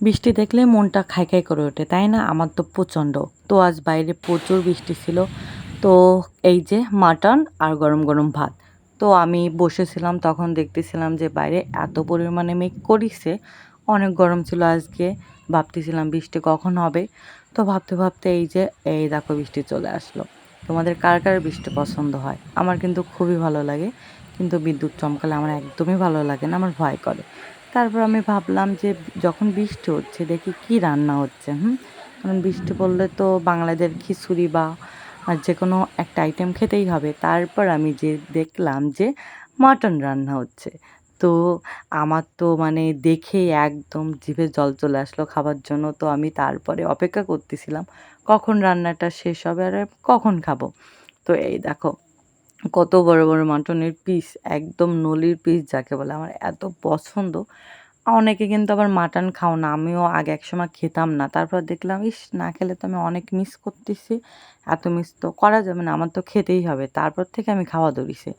বৃষ্টি দেখলে মনটা খাই খাই করে ওঠে, তাই না? আমার তো প্রচণ্ড। তো আজ বাইরে প্রচুর বৃষ্টি ছিল। তো এই যে মাটন আর গরম গরম ভাত। তো আমি বসেছিলাম, তখন দেখতেছিলাম যে বাইরে এত পরিমাণে মেঘ করিছে। অনেক গরম ছিল আজকে। ভাবতেছিলাম বৃষ্টি কখন হবে? তো ভাবতে ভাবতে এই যে, এই দেখো বৃষ্টি চলে আসলো। তোমাদের কার কার বৃষ্টি পছন্দ হয়? আমার কিন্তু খুবই ভালো লাগে। কিন্তু বিদ্যুৎ চমকালে আমার একদমই ভালো লাগে না, আমার ভয় করে। তারপর আমি ভাবলাম যে যখন বৃষ্টি হচ্ছে, দেখি কি রান্না হচ্ছে, হুম? কারণ বৃষ্টি পড়লে তো বাংলাদের খিচুড়ি বা যে কোনো একটা আইটেম খেতেই হবে। তারপর আমি যে দেখলাম যে মাটন রান্না হচ্ছে। তো আমার তো মানে দেখে একদম জিভে জল চলে আসলো খাবার জন্য। তো আমি তারপরে অপেক্ষা করতেছিলাম, কখন রান্নাটা শেষ হবে আর কখন খাব? তো এই দেখো কত বড় বড় মাটনের পিস একদম নলির পিস যাকে বলে আমার এত পছন্দ। অনেকে কিন্তু আবার মাটন খাও না, আমিও আগে একসময় খেতাম না, তারপর দেখলাম, ইস, না খেলে তো আমি অনেক মিস করতেছি, এত মিস তো করা যাবে না, আমার তো খেতেই হবে। তারপর থেকে আমি খাওয়া ধরিছি।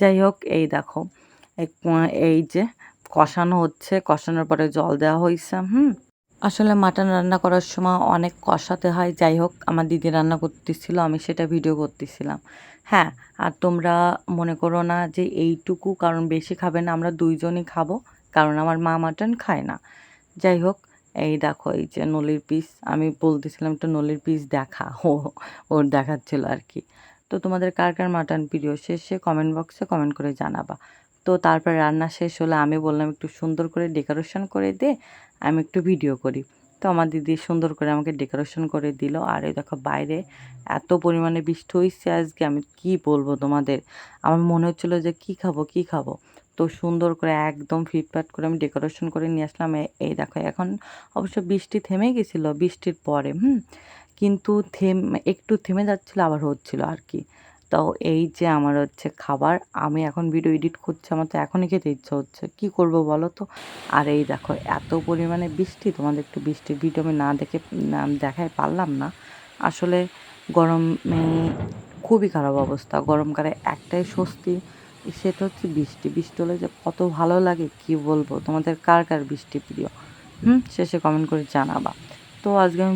যাই হোক, এই দেখো এই যে কষানো হচ্ছে, কষানোর পরে জল দেওয়া হয়েছে, হুম? আসলে মাটন রান্না করার সময় অনেক কষাতে হয়। যাই হোক, আমার দিদি রান্না করতেছিল, আমি সেটা ভিডিও করতেছিলাম। হ্যাঁ আর তোমরা মনে করো না যে এইটুকু, কারণ বেশি খাবে না, আমরা দুইজনই খাব, কারণ আমার মা মাটন খায় না। যাই হোক, এই দেখো, এই যে নলির পিস আমি বলতেছিলাম একটু নলির পিস দেখা, ও, ওর দেখাচ্ছিল আর কি। তো তোমাদের কার কার মাটন প্রিয়, শেষে কমেন্ট বক্সে কমেন্ট করে জানাবা। তো তারপর রান্না শেষ হলে আমি বললাম একটু সুন্দর করে ডেকোরেশন করে দে, আমি একটু ভিডিও করি। তো আমার দিদি সুন্দর করে আমাকে ডেকোরেশন করে দিল। আর এই দেখো বাইরে এত পরিমাণে বৃষ্টি হয়েছে আজকে, আমি কি বলব তোমাদের? আমার মনে হচ্ছিল যে কি খাব কি খাব? তো সুন্দর করে একদম ফিটফাট করে আমি ডেকোরেশন করে নিয়ে আসলাম। এই দেখো এখন অবশ্য বৃষ্টি থেমে গেছিল বৃষ্টির পরে, হুম? কিন্তু থেম, একটু থেমে যাচ্ছিল, আবার হচ্ছিল আর কি। তো এই যে আমার হচ্ছে খাবার, আমি এখন ভিডিও এডিট করছি, আমার তো এখনই খেতে ইচ্ছা হচ্ছে। কি করব বলো তো? আর এই দেখো, এত পরিমাণে বৃষ্টি, তোমাদের একটু বৃষ্টির ভিডিও আমি না দেখে দেখাই পারলাম না। আসলে গরমে খুবই খারাপ অবস্থা। গরমকালে একটাই স্বস্তি, সেটা হচ্ছে বৃষ্টি। বৃষ্টি হলে যে কত ভালো লাগে, কি বলব? তোমাদের কার কার বৃষ্টি প্রিয়? হুম, শেষে কমেন্ট করে জানাবা। তো আজকে আমি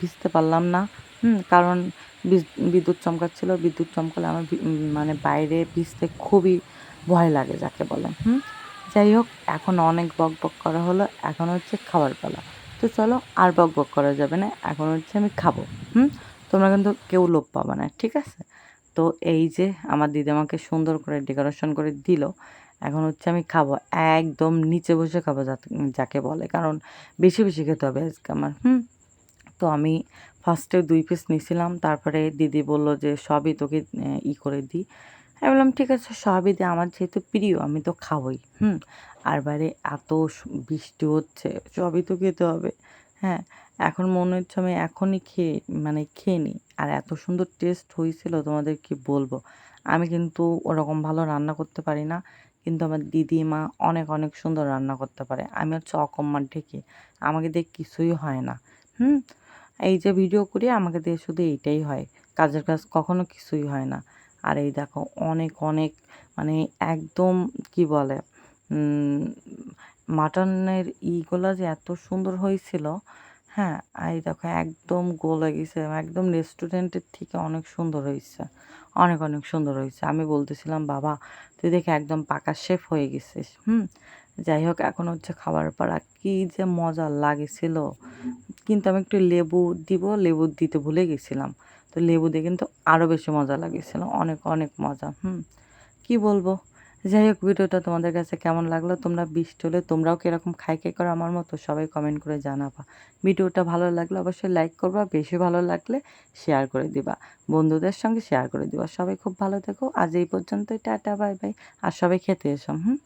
ভিজতে পারলাম না। হুম, কারণ বিদ্যুৎ চমকাচ্ছিল, বিদ্যুৎ চমকালে আমার মানে বাইরে ভিজতে খুবই ভয় লাগে যাকে বলে, হুম। যাই হোক, এখন অনেক বক বক করা হলো, এখন হচ্ছে খাবার পালা। তো চলো, আর বক বক করা যাবে না, এখন হচ্ছে আমি খাব, হুম। তোমরা কিন্তু কেউ লোভ পাবে না, ঠিক আছে? তো এই যে আমার দিদি আমাকে সুন্দর করে ডেকোরেশন করে দিল, এখন হচ্ছে আমি খাব, একদম নিচে বসে খাব যাকে বলে, কারণ বেশি বেশি খেতে হবে আজকে আমার, হুম। তো আমি ফার্স্টে দুই পিস নিয়েছিলাম, তারপরে দিদি বলল যে, সবই তোকে ই করে দিই আমি বললাম, ঠিক আছে, সবই দিয়ে আমার যেহেতু প্রিয়, আমি তো খাবই। হুম, আর বাইরে এত বৃষ্টি হচ্ছে, সবই তো খেতে হবে। হ্যাঁ এখন মনে হচ্ছে আমি এখনই খেয়ে মানে খেয়ে নিই। আর এত সুন্দর টেস্ট হয়েছিল তোমাদের কি বলব। আমি কিন্তু ওরকম ভালো রান্না করতে পারি না, কিন্তু আমার দিদি মা অনেক অনেক সুন্দর রান্না করতে পারে। আমি হচ্ছে অকম্মার ঢেকে, আমাকে দিয়ে কিছুই হয় না। হুম এই যে ভিডিও করি, আমাকে দিয়ে শুধু এইটাই হয়। কাজের কাজ কখনো কিছুই হয় না। আর এই দেখো, অনেক অনেক মানে একদম কি বলে মাটনের ইগুলো যে এত সুন্দর হয়েছিল হ্যাঁ এই দেখো একদম গোলে গেছে, একদম রেস্টুরেন্টের থেকে অনেক সুন্দর হয়েছে। অনেক অনেক সুন্দর হয়েছে। আমি বলতেছিলাম, বাবা, তুই দেখে একদম পাকা শেফ হয়ে গেছিস। হুম? যাই হোক এখন হচ্ছে খাবার পাড়া কী যে মজা লাগেছিল। কিন্তু আমি একটু লেবু দিব, লেবু দিতে ভুলে গেছিলাম। তো লেবু দিয়ে কিন্তু আরও বেশি মজা লাগেছিল, অনেক অনেক মজা, হুম। কি বলব? যাই হোক, ভিডিওটা তোমাদের কাছে কেমন লাগল, তোমরা বৃষ্টি হলে তোমরাও কীরকম খাই খাই করো আমার মতো সবাই কমেন্ট করে জানাবা। ভিডিওটা ভালো লাগলে অবশ্যই লাইক করবা, বেশি ভালো লাগলে শেয়ার করে দিবা, বন্ধুদের সঙ্গে শেয়ার করে দিবা। সবাই খুব ভালো থেকো, আজ এই পর্যন্তই, টাটা বাই বাই আর সবাই খেতে এসো, হুম।